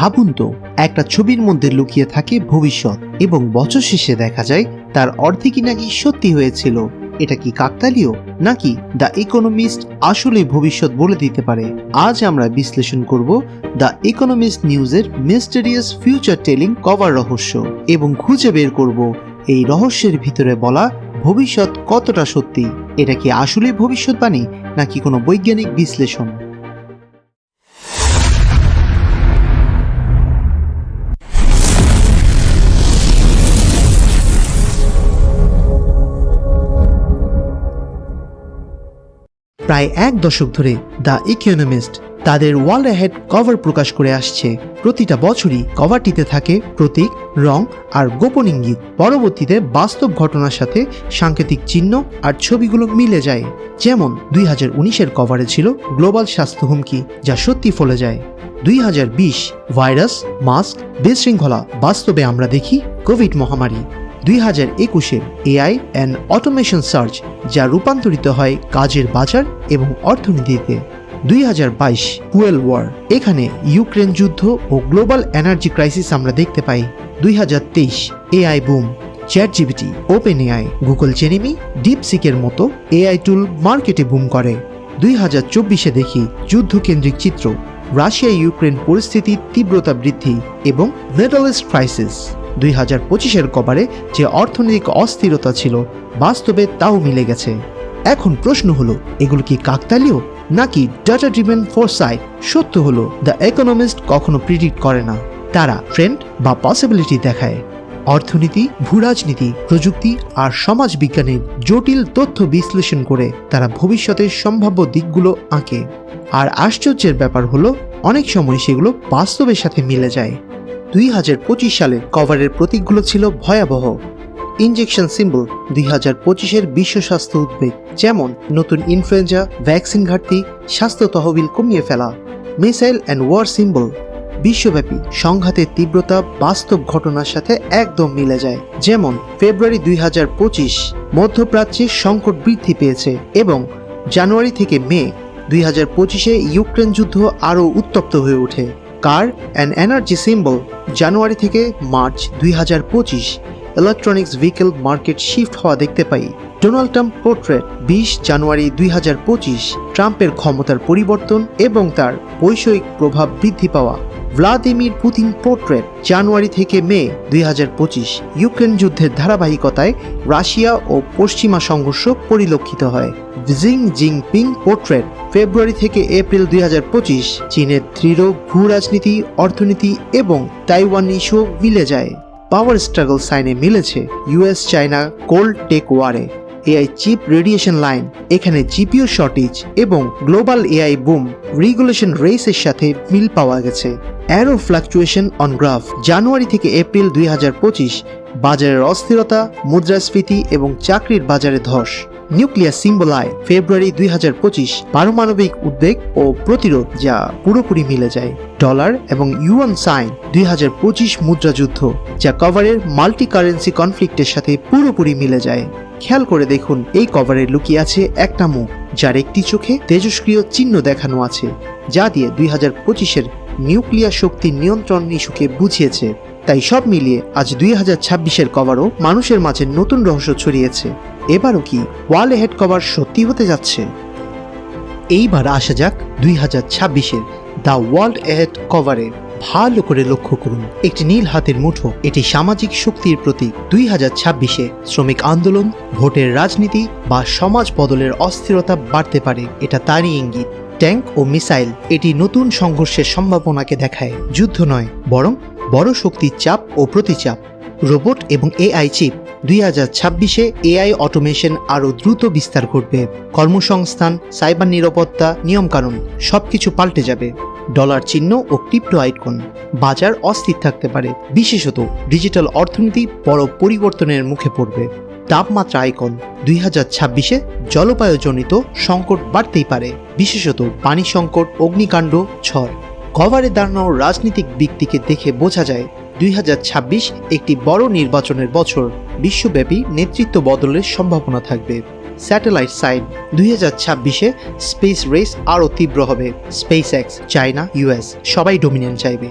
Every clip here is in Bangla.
ভাবুন তো, একটা ছবির মধ্যে লুকিয়ে থাকে ভবিষ্যৎ এবং বছর শেষে দেখা যায় তার অর্ধেকই নাকি সত্যি হয়েছিল। এটা কি কাকতালীয়? নাকি দ্য ইকোনমিস্ট আসলে ভবিষ্যৎ বলে দিতে পারে? আজ আমরা বিশ্লেষণ করব দ্য ইকোনমিস্ট নিউজের মিস্টেরিয়াস ফিউচার টেলিং কভার রহস্য এবং খুঁজে বের করব এই রহস্যের ভিতরে বলা ভবিষ্যৎ কতটা সত্যি। এটা কি আসলে ভবিষ্যৎবাণী নাকি কোনো বৈজ্ঞানিক বিশ্লেষণ? প্রায় এক দশক ধরে দ্য ইকোনমিস্ট তাদের ওয়ার্ল্ড হেড কভার প্রকাশ করে আসছে। প্রতিটা বছরই কভারটিতে থাকে প্রতীক, রং আর গোপন ইঙ্গিত। পরবর্তীতে বাস্তব ঘটনার সাথে সাংকেতিক চিহ্ন আর ছবিগুলো মিলে যায়। যেমন দুই হাজার উনিশের কভারে ছিল গ্লোবাল স্বাস্থ্য হুমকি, যা সত্যি ফলে যায়। দুই হাজার বিশ ভাইরাস, মাস্ক বিশৃঙ্খলা বাস্তবে আমরা দেখি কোভিড মহামারী। দুই হাজার একুশের এআই অ্যান্ড অটোমেশন সার্চ যা রূপান্তরিত হয় কাজের বাজার এবং অর্থনীতিতে। দুই হাজার বাইশ পুয়েল ওয়ার এখানে ইউক্রেন যুদ্ধ ও গ্লোবাল এনার্জি ক্রাইসিস আমরা দেখতে পাই। দুই হাজার তেইশ AI boom ChatGPT OpenAI Google Gemini ডিপসিকের মতো এআই টুল মার্কেটে বুম করে। দুই হাজার চব্বিশে দেখি যুদ্ধকেন্দ্রিক চিত্র রাশিয়া ইউক্রেন পরিস্থিতির তীব্রতা বৃদ্ধি এবং মিডল ইস্ট ক্রাইসিস দুই হাজার পঁচিশের কভারে যে অর্থনৈতিক অস্থিরতা ছিল, বাস্তবে তাও মিলে গেছে। এখন প্রশ্ন হলো, এগুলো কি কাকতালীয় নাকি ডাটা ড্রিভেন ফোরসাইট সত্য হলো দ্য ইকোনমিস্ট কখনো প্রিডিক্ট করে না। তারা ট্রেন্ড বা পসিবিলিটি দেখায়। অর্থনীতি, ভূরাজনীতি, প্রযুক্তি আর সমাজ বিজ্ঞানের জটিল তথ্য বিশ্লেষণ করে তারা ভবিষ্যতের সম্ভাব্য দিকগুলো আঁকে। আর আশ্চর্যের ব্যাপার হলো, অনেক সময় সেগুলো বাস্তবের সাথে মিলে যায়। দুই হাজার পঁচিশ সালের কভারের প্রতীকগুলো ছিল ভয়াবহ। ইনজেকশন সিম্বল দুই হাজার পঁচিশের বিশ্ব স্বাস্থ্য উদ্বেগ, যেমন নতুন ইনফ্লুয়েঞ্জা, ভ্যাকসিন ঘাটতি, স্বাস্থ্য তহবিল কমিয়ে ফেলা। মিসাইল অ্যান্ড ওয়ার সিম্বল, বিশ্বব্যাপী সংঘাতের তীব্রতা বাস্তব ঘটনার সাথে একদম মিলে যায়। যেমন ফেব্রুয়ারি দুই হাজার পঁচিশ, মধ্যপ্রাচ্যে সংকট বৃদ্ধি পেয়েছে এবং জানুয়ারি থেকে মে দুই হাজার পঁচিশে ইউক্রেন যুদ্ধ আরও উত্তপ্ত হয়ে ওঠে। কার অ্যান্ড এনার্জি সিম্বল জানুয়ারি থেকে মার্চ দুই হাজার পঁচিশ। ইলেকট্রনিক্স ভেহিকেল মার্কেট শিফট হওয়া দেখতে পাই। ডোনাল্ড ট্রাম্প পোর্ট্রেট বিশ জানুয়ারি দুই হাজার পঁচিশ ট্রাম্পের ক্ষমতার পরিবর্তন এবং তার বৈষয়িক প্রভাব বৃদ্ধি পাওয়া। ভ্লাদিমির পুতিন পোর্ট্রেট জানুয়ারি থেকে মে দুই হাজার পঁচিশ ইউক্রেন যুদ্ধের ধারাবাহিকতায় রাশিয়া ও পশ্চিমা সংঘর্ষ পরিলক্ষিত হয়। জিং জিংপিং পোর্ট্রেট ফেব্রুয়ারি থেকে এপ্রিল দুই হাজার পঁচিশ চীনের দৃঢ় ভূ রাজনীতি অর্থনীতি এবং তাইওয়ান ইস্যু মিলে যায়। পাওয়ার স্ট্রাগল সাইনে মিলেছে ইউএস চায়না কোল্ড টেক ওয়ারে। এআই চিপ রেডিয়েশন লাইন, এখানে জিপিও শর্টেজ এবং গ্লোবাল এআই বুম রেগুলেশন রেসের সাথে মিল পাওয়া গেছে। অ্যারো ফ্লাকচুয়েশন অন গ্রাফ, জানুয়ারি থেকে এপ্রিল দুই হাজার পঁচিশ, বাজারের অস্থিরতা, মুদ্রাস্ফীতি এবং চাকরির বাজারে ধস। নিউক্লিয়ার সিম্বল আয়, ফেব্রুয়ারি দুই হাজার পঁচিশ, পারমাণবিক উদ্বেগ ও প্রতিরোধ যা পুরোপুরি মিলে যায়। ডলার এবং ইউএন সাইন, দুই হাজার পঁচিশ মুদ্রাযুদ্ধ, যা কভারের মাল্টি কারেন্সি কনফ্লিক্টের সাথে পুরোপুরি মিলে যায়। খেয়াল করে দেখুন, এই কভারে লুকিয়ে আছে একটা মুখ, যার একটি চোখে তেজস্ক্রিয় চিহ্ন দেখানো আছে, যা দিয়ে দুই হাজার পঁচিশের নিউক্লিয়ার শক্তি নিয়ন্ত্রণ ইস্যুকে বুঝিয়েছে। তাই সব মিলিয়ে আজ দুই হাজার ছাব্বিশের কভারও মানুষের মাঝে নতুন রহস্য ছড়িয়েছে। এবারও কি ওয়ার্ল্ড হেড কভার সত্যি হতে যাচ্ছে? এইবার আসা যাক দুই হাজার ছাব্বিশের দ্য ওয়ার্ল্ড হেড কভারে। ভালো করে লক্ষ্য করুন। একটি নীল হাতের মুঠো, এটি সামাজিক শক্তির প্রতীক। দুই হাজার ছাব্বিশে শ্রমিক আন্দোলন, ভোটের রাজনীতি বা সমাজ বদলের অস্থিরতা বাড়তে পারে, এটা তারই ইঙ্গিত। ট্যাঙ্ক ও মিসাইল, এটি নতুন সংঘর্ষের সম্ভাবনাকে দেখায়। যুদ্ধ নয়, বরং বড় শক্তির চাপ ও প্রতিচাপ। রোবট এবং এআই চিপ দুই হাজার ছাব্বিশে এআই অটোমেশন আরও দ্রুত বিস্তার ঘটবে। কর্মসংস্থান, সাইবার নিরাপত্তা, নিয়মকানুন, সবকিছু পাল্টে যাবে। ডলার চিহ্ন ও ক্রিপ্টো আইকন। বাজার অস্থির থাকতে পারে। বিশেষত ডিজিটাল অর্থনীতি বড় পরিবর্তনের মুখে পড়বে। তাপমাত্রা আইকন। দুই হাজার ছাব্বিশে জলবায়ুজনিত সংকট বাড়তেই পারে। বিশেষত পানি সংকট, অগ্নিকাণ্ড, ঝড়। কভারে দাঁড়ানো রাজনৈতিক ব্যক্তিকে দেখে বোঝা যায় দুই হাজার ছাব্বিশ একটি বড় নির্বাচনের বছর। বিশ্বব্যাপী নেতৃত্ব বদলের সম্ভাবনা থাকবে। স্যাটেলাইট সাইড দুই হাজার ছাব্বিশে স্পেস রেস আরও তীব্র হবে। স্পেস এক্স চায়না ইউএস সবাই ডোমিনেন্ট চাইবে।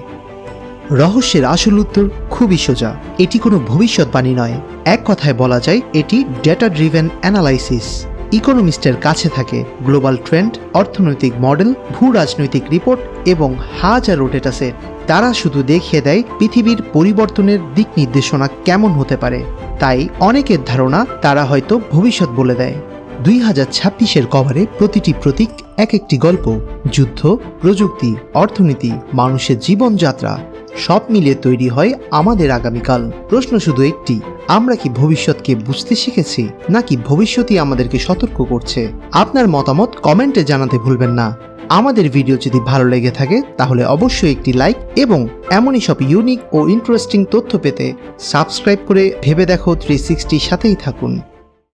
রহস্যের আসল উত্তর খুবই সোজা। এটি কোনো ভবিষ্যৎবাণী নয়। এক কথায় বলা যায়, এটি ডেটা ড্রিভেন অ্যানালাইসিস। ইকোনমিস্টের কাছে থাকে গ্লোবাল ট্রেন্ড, অর্থনৈতিক মডেল ভূ রাজনৈতিক রিপোর্ট এবং হাজারো ডেটা সেট তারা শুধু দেখিয়ে দেয় পৃথিবীর পরিবর্তনের দিক নির্দেশনা কেমন হতে পারে। তাই অনেকের ধারণা তারা হয়তো ভবিষ্যৎ বলে দেয়। দুই হাজার ছাব্বিশের কভারে প্রতিটি প্রতীক এক একটি গল্প, যুদ্ধ, প্রযুক্তি, অর্থনীতি, মানুষের জীবনযাত্রা সব মিলিয়ে তৈরি হয় আমাদের আগামীকাল। প্রশ্ন শুধু একটি, আমরা কি ভবিষ্যৎকে বুঝতে শিখেছি, নাকি ভবিষ্যতই আমাদেরকে সতর্ক করছে? আপনার মতামত কমেন্টে জানাতে ভুলবেন না। আমাদের ভিডিও যদি ভালো লেগে থাকে, তাহলে অবশ্যই একটি লাইক এবং এমনই সব ইউনিক ও ইন্টারেস্টিং তথ্য পেতে সাবস্ক্রাইব করে ভেবে দেখো থ্রি সিক্সটির সাথেই থাকুন।